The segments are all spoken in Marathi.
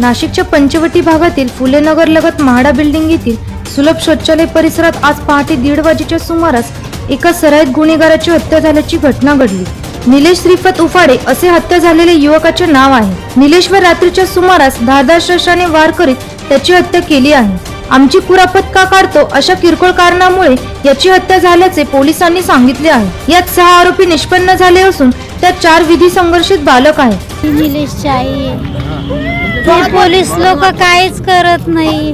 नाशिकच्या पंचवटी भागातील फुलेनगर लगत महाडा बिल्डिंग येथील सुलभ शौचालय परिसरात आज पहाटे दीड वाजेच्या सुमारास एका सराईत गुन्हेगाराची हत्या झाल्याची घटना घडली. निलेश श्रीपत उफाडे असे हत्या झालेले युवकाचे नाव आहे. निलेशवर रात्रीच्या सुमारास धारदार शस्त्राने वार करीत त्याची हत्या केली आहे. आमची कुरापत का काढतो अशा किरकोळ कारणामुळे याची हत्या झाल्याचे पोलिसांनी सांगितले आहे. यात सहा आरोपी निष्पन्न झाले असून त्यात चार विधी संघर्षित बालक आहेत. निलेश आई आहे. ते पोलीस लोक काहीच करत नाही.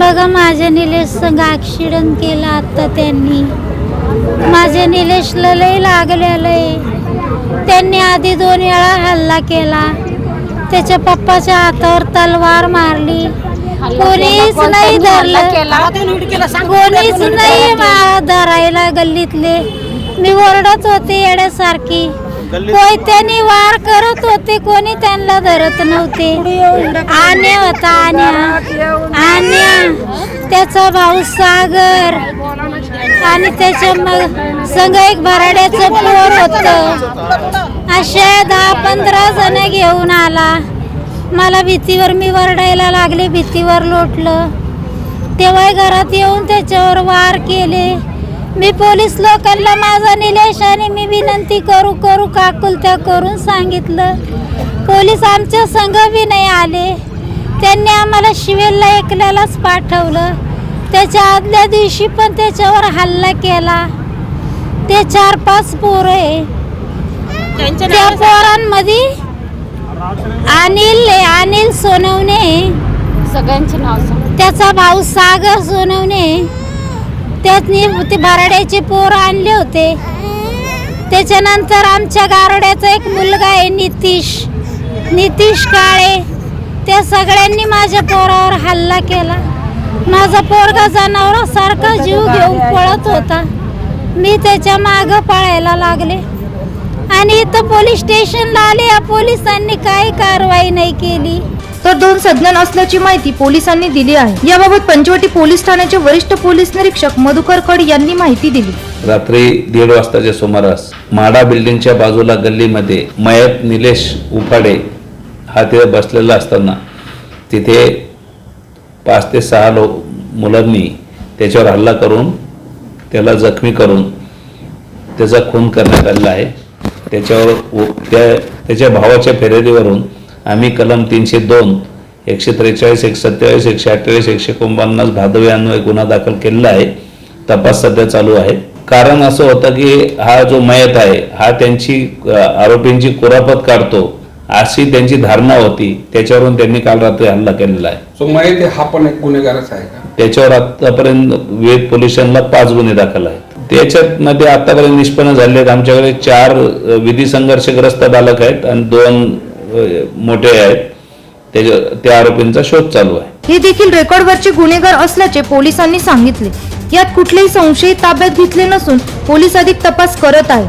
बघा माझ्या निलेश संग ॲक्सिडेंट केला आता त्यांनी. माझ्या निलेशला लय लागलेलं आहे त्यांनी आधी दोन वेळा हल्ला केला. त्याच्या पप्पाच्या हातावर तलवार मारली. कोणीच नाही धरलं. कोणीच नाही धरायला गल्लीतले. मी ओरडत होते येड्यासारखी. कोई त्यांनी वार करत होते कोणी त्यांना धरत नव्हते. आण्या होता आण्या. आण्या त्याचा भाऊ सागर. आणि त्याच्या मग संग एक भराड्याचं पोर होत. अशा दहा पंधरा जण घेऊन आला. मला भीतीवर मी वरडायला लागले भीतीवर लोटलं. तेव्हा घरात येऊन त्याच्यावर वार केले. मी पोलीस लोकांना माझा निलेश आणि मी विनंती करू करू काकुलत्या करून सांगितलं. पोलीस आमच्या संघ बी नाही आले. त्यांनी आम्हाला शिवेलला एकल्यालाच पाठवलं. त्याच्या आदल्या दिवशी पण त्याच्यावर हल्ला केला. ते चार पाच पोरं आहे. त्या पोरांमध्ये अनिल अनिल सोनवणे सगळ्यांचे नाव त्याचा भाऊ सागर सोनवणे त्यातनी ते भराड्याचे पोर आणले होते. त्याच्यानंतर आमच्या गारड्याचा एक मुलगा आहे नितीश. नितीश काळे. त्या सगळ्यांनी माझ्या पोरावर हल्ला केला. माझा पोरगा जनावरासारखा जीव घेऊन पळत होता. मी त्याच्या मागं पळायला लागले. आणि इथं पोलीस स्टेशनला आले. या पोलिसांनी काही कारवाई नाही केली. तर दोन सज्ञान असल्याची माहिती पोलिसांनी दिली आहे. याबाबत पंचवटी पोलीस ठाण्याचे वरिष्ठ पोलीस निरीक्षक मधुकर कड यांनी माहिती दिली. रात्री दीड वाजताच्या सुमारास माडा बिल्डिंगच्या बाजूला गल्लीमध्ये मयत निलेश उफाडे हा तिथे बसलेला असताना तिथे पाच ते सहा लोक मुलांनी त्याच्यावर हल्ला करून त्याला जखमी करून त्याचा खून करण्यात आलेला आहे. त्याच्यावर त्या त्याच्या भावाच्या फेरेरीवरून आम्ही कलम तीनशे दोन एकशे त्रेचाळीस एकशे सत्तेचाळीस एकशे अठ्ठेचाळीस एकशे एकोणपन्नास भादवी अन्वय गुन्हा दाखल केलेला आहे. तपास सध्या चालू आहे. कारण असं होतं की हा जो मयत आहे हा त्यांची आरोपींची कुरापत काढतो. अशी त्यांची धारणा होती. त्याच्यावरून त्यांनी काल रात्री हल्ला केलेला आहे. सो माहिती हा पण एक गुन्हेगारच आहे का? त्याच्यावर आतापर्यंत विविध पोलीस स्टेशनला पाच गुन्हे दाखल आहेत. त्याच्यात मध्ये आतापर्यंत निष्पन्न झाले आहेत. आमच्याकडे चार विधी संघर्षग्रस्त बालक आहेत आणि दोन मोठे आहेत. त्याच्या त्या आरोपींचा शोध चालू आहे. हे देखील रेकॉर्डवरचे गुन्हेगार असल्याचे पोलिसांनी सांगितले. यात कुठलेही संशयित ताब्यात घेतले नसून पोलीस अधिक तपास करत आहे